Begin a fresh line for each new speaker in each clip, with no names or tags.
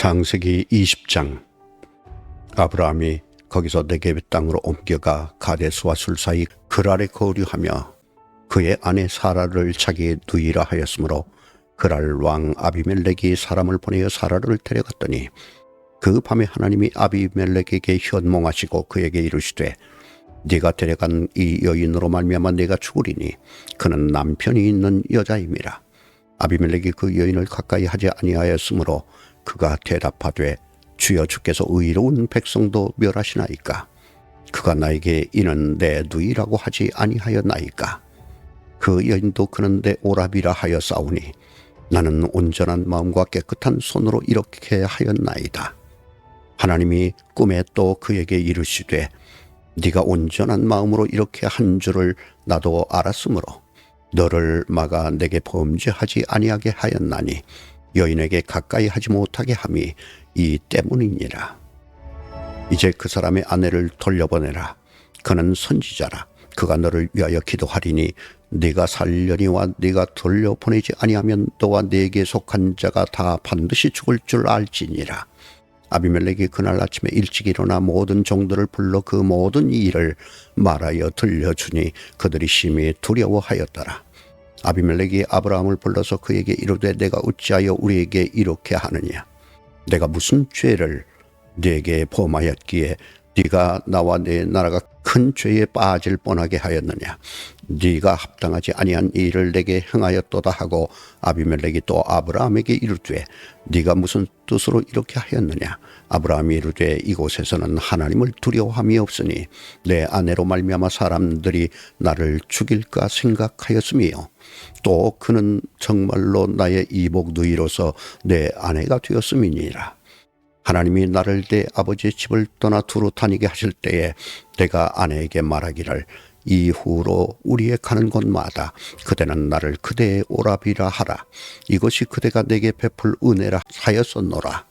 창세기 20장. 아브라함이 거기서 네게베 땅으로 옮겨가 가데스와 술 사이 그랄에 거류하며 그의 아내 사라를 자기의 누이라 하였으므로 그랄 왕 아비멜렉이 사람을 보내어 사라를 데려갔더니 그 밤에 하나님이 아비멜렉에게 현몽하시고 그에게 이르시되 네가 데려간 이 여인으로 말미암아 네가 죽으리니 그는 남편이 있는 여자임이라. 아비멜렉이 그 여인을 가까이 하지 아니하였으므로 그가 대답하되 주여 주께서 의로운 백성도 멸하시나이까? 그가 나에게 이는 내 누이라고 하지 아니하였나이까? 그 여인도 그는 내 오랍이라 하여 싸우니 나는 온전한 마음과 깨끗한 손으로 이렇게 하였나이다. 하나님이 꿈에 또 그에게 이르시되 네가 온전한 마음으로 이렇게 한 줄을 나도 알았으므로 너를 막아 내게 범죄하지 아니하게 하였나니 여인에게 가까이 하지 못하게 함이 이 때문이니라. 이제 그 사람의 아내를 돌려보내라. 그는 선지자라. 그가 너를 위하여 기도하리니 네가 살려니와 네가 돌려보내지 아니하면 너와 네게 속한 자가 다 반드시 죽을 줄 알지니라. 아비멜렉이 그날 아침에 일찍 일어나 모든 종들을 불러 그 모든 일을 말하여 들려주니 그들이 심히 두려워하였더라. 아비멜렉이 아브라함을 불러서 그에게 이르되 내가 어찌하여 우리에게 이렇게 하느냐? 내가 무슨 죄를 네게 범하였기에 네가 나와 내 나라가 큰 죄에 빠질 뻔하게 하였느냐? 네가 합당하지 아니한 일을 내게 행하였도다 하고 아비멜렉이 또 아브라함에게 이르되 네가 무슨 뜻으로 이렇게 하였느냐? 아브라함이 이르되 이곳에서는 하나님을 두려워함이 없으니 내 아내로 말미암아 사람들이 나를 죽일까 생각하였음이요. 또 그는 정말로 나의 이복 누이로서 내 아내가 되었음이니라 하나님이 나를 내 아버지의 집을 떠나 두루 다니게 하실 때에 내가 아내에게 말하기를 이후로 우리의 가는 곳마다 그대는 나를 그대의 오라비라 하라. 이것이 그대가 내게 베풀 은혜라 하였었노라.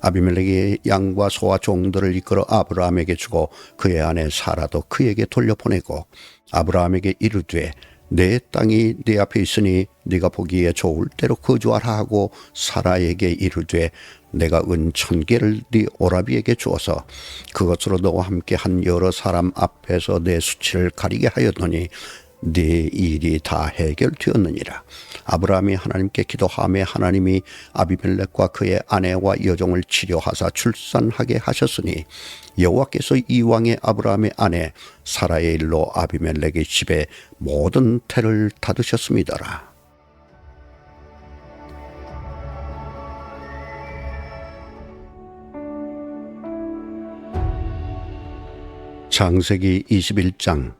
아비멜렉이 양과 소와 종들을 이끌어 아브라함에게 주고 그의 아내 사라도 그에게 돌려보내고 아브라함에게 이르되 내 땅이 네 앞에 있으니 네가 보기에 좋을 대로 거주하라 하고 사라에게 이르되 내가 은 천 개를 네 오라비에게 주어서 그것으로 너와 함께 한 여러 사람 앞에서 내 수치를 가리게 하였더니 네 일이 다 해결되었느니라. 아브라함이 하나님께 기도하며 하나님이 아비멜렉과 그의 아내와 여종을 치료하사 출산하게 하셨으니 여호와께서 이왕의 아브라함의 아내 사라의 일로 아비멜렉의 집에 모든 태를 닫으셨습니다라. 창세기 21장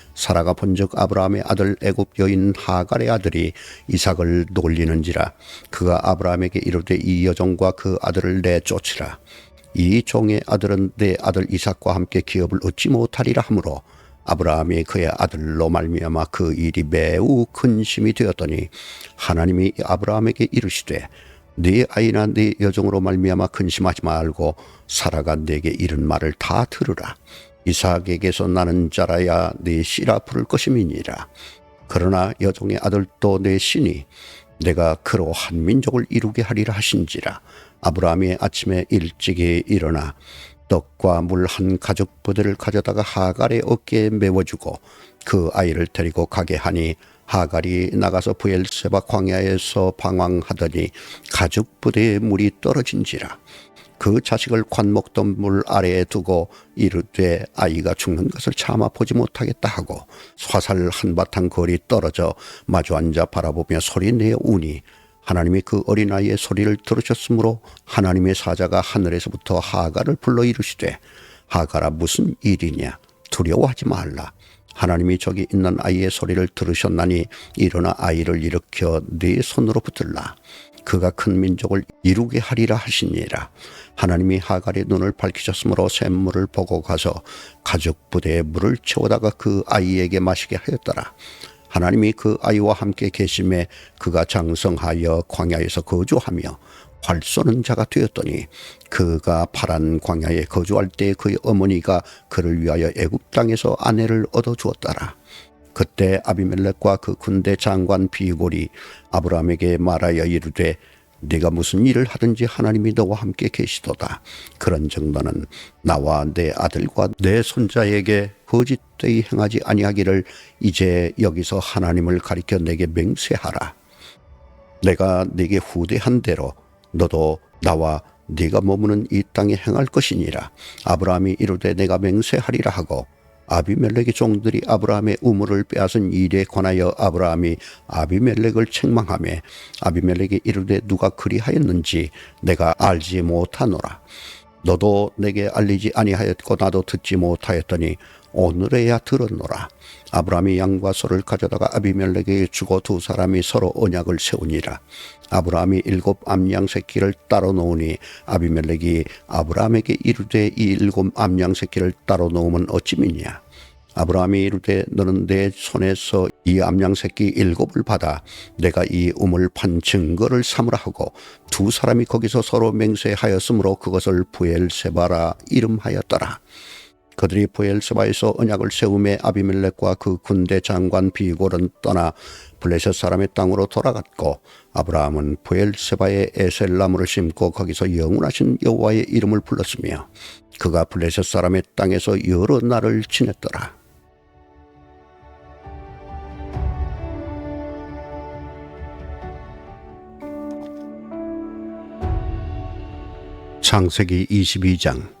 사라가 본즉 아브라함의 아들 애굽 여인 하갈의 아들이 이삭을 놀리는지라 그가 아브라함에게 이르되 이 여종과 그 아들을 내쫓으라. 이 종의 아들은 내 아들 이삭과 함께 기업을 얻지 못하리라 하므로 아브라함이 그의 아들로 말미암아 그 일이 매우 근심이 되었더니 하나님이 아브라함에게 이르시되 네 아이나 네 여종으로 말미암아 근심하지 말고 사라가 네게 이른 말을 다 들으라 이삭에게서 나는 자라야 네 씨라 부를 것임이니라. 그러나 여종의 아들도 내 신이 내가 그로 한 민족을 이루게 하리라 하신지라. 아브라함이 아침에 일찍이 일어나 떡과 물 한 가죽 부대를 가져다가 하갈의 어깨에 메워주고 그 아이를 데리고 가게 하니 하갈이 나가서 부엘세바 광야에서 방황하더니 가죽 부대에 물이 떨어진지라. 그 자식을 관목던 물 아래에 두고 이르되 아이가 죽는 것을 차마 보지 못하겠다 하고 화살 한바탕 거리 떨어져 마주 앉아 바라보며 소리내어 우니 하나님이 그 어린아이의 소리를 들으셨으므로 하나님의 사자가 하늘에서부터 하가를 불러 이르시되 하가라 무슨 일이냐? 두려워하지 말라. 하나님이 저기 있는 아이의 소리를 들으셨나니 일어나 아이를 일으켜 네 손으로 붙들라 그가 큰 민족을 이루게 하리라 하시니라 하나님이 하갈의 눈을 밝히셨으므로 샘물을 보고 가서 가죽 부대에 물을 채우다가 그 아이에게 마시게 하였더라 하나님이 그 아이와 함께 계심에 그가 장성하여 광야에서 거주하며 활 쏘는 자가 되었더니 그가 파란 광야에 거주할 때 그의 어머니가 그를 위하여 애굽 땅에서 아내를 얻어 주었더라. 그때 아비멜렉과 그 군대 장관 비골이 아브라함에게 말하여 이르되 네가 무슨 일을 하든지 하나님이 너와 함께 계시도다. 그런즉 너는 나와 내 아들과 내 손자에게 거짓되이 행하지 아니하기를 이제 여기서 하나님을 가리켜 내게 맹세하라. 내가 네게 후대한 대로 너도 나와 네가 머무는 이 땅에 행할 것이니라. 아브라함이 이르되 내가 맹세하리라 하고 아비멜렉의 종들이 아브라함의 우물을 빼앗은 일에 관하여 아브라함이 아비멜렉을 책망하며 아비멜렉이 이르되 누가 그리하였는지 내가 알지 못하노라. 너도 내게 알리지 아니하였고 나도 듣지 못하였더니 오늘에야 들었노라. 아브라함이 양과 소를 가져다가 아비멜렉에게 주고 두 사람이 서로 언약을 세우니라. 아브라함이 일곱 암양 새끼를 따로 놓으니 아비멜렉이 아브라함에게 이르되 이 일곱 암양 새끼를 따로 놓으면 어찌미냐. 아브라함이 이르되 너는 내 손에서 이 암양 새끼 일곱을 받아 내가 이 우물 판 증거를 삼으라 하고 두 사람이 거기서 서로 맹세하였으므로 그것을 부엘세바라 이름하였더라. 그들이 부엘세바에서 언약을 세움에 아비멜렉과 그 군대 장관 비골은 떠나 블레셋 사람의 땅으로 돌아갔고 아브라함은 부엘세바에 에셀나무를 심고 거기서 영원하신 여호와의 이름을 불렀으며 그가 블레셋 사람의 땅에서 여러 날을 지냈더라. 창세기 22장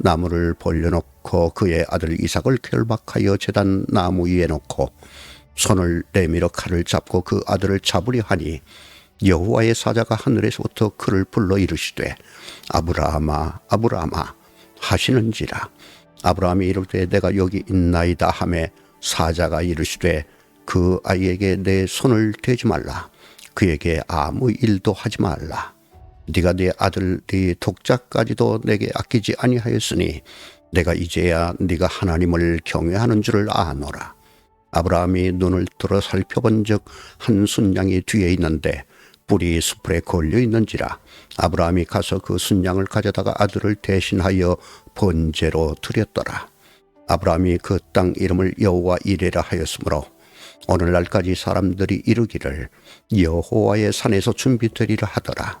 나무를 벌려놓고 그의 아들 이삭을 결박하여 재단 나무 위에 놓고 손을 내밀어 칼을 잡고 그 아들을 잡으려 하니 여호와의 사자가 하늘에서부터 그를 불러 이르시되 아브라함아 아브라함아 하시는지라 아브라함이 이르되 내가 여기 있나이다 하매 사자가 이르시되 그 아이에게 내 손을 대지 말라. 그에게 아무 일도 하지 말라. 네가 네 아들 네 독자까지도 내게 아끼지 아니하였으니 내가 이제야 네가 하나님을 경외하는 줄을 아노라. 아브라함이 눈을 들어 살펴본즉 한 순양이 뒤에 있는데 뿔이 수풀에 걸려 있는지라 아브라함이 가서 그 순양을 가져다가 아들을 대신하여 번제로 드렸더라. 아브라함이 그 땅 이름을 여호와 이레라 하였으므로 오늘날까지 사람들이 이르기를 여호와의 산에서 준비되리라 하더라.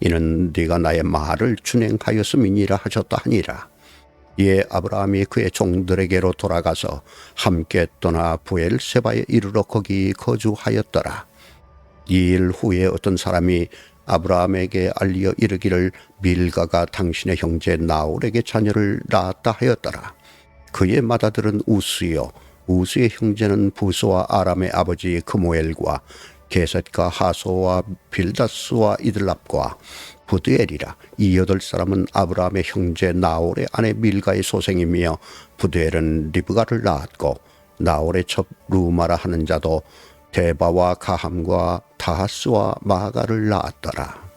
이는 네가 나의 말을 준행하였음이니라 하셨다 하니라 이에 아브라함이 그의 종들에게로 돌아가서 함께 떠나 부엘세바에 이르러 거기 거주하였더라. 이 일 후에 어떤 사람이 아브라함에게 알리어 이르기를 밀가가 당신의 형제 나홀에게 자녀를 낳았다 하였더라. 그의 맏아들은 우스요 우스의 형제는 부소와 아람의 아버지 크모엘과 게셋과 하소와 빌다스와 이들랍과 부드엘이라 이 여덟 사람은 아브라함의 형제 나홀의 아내 밀가의 소생이며 부드엘은 리브가를 낳았고 나홀의 첩 루마라 하는 자도 데바와 가함과 다하스와 마가를 낳았더라.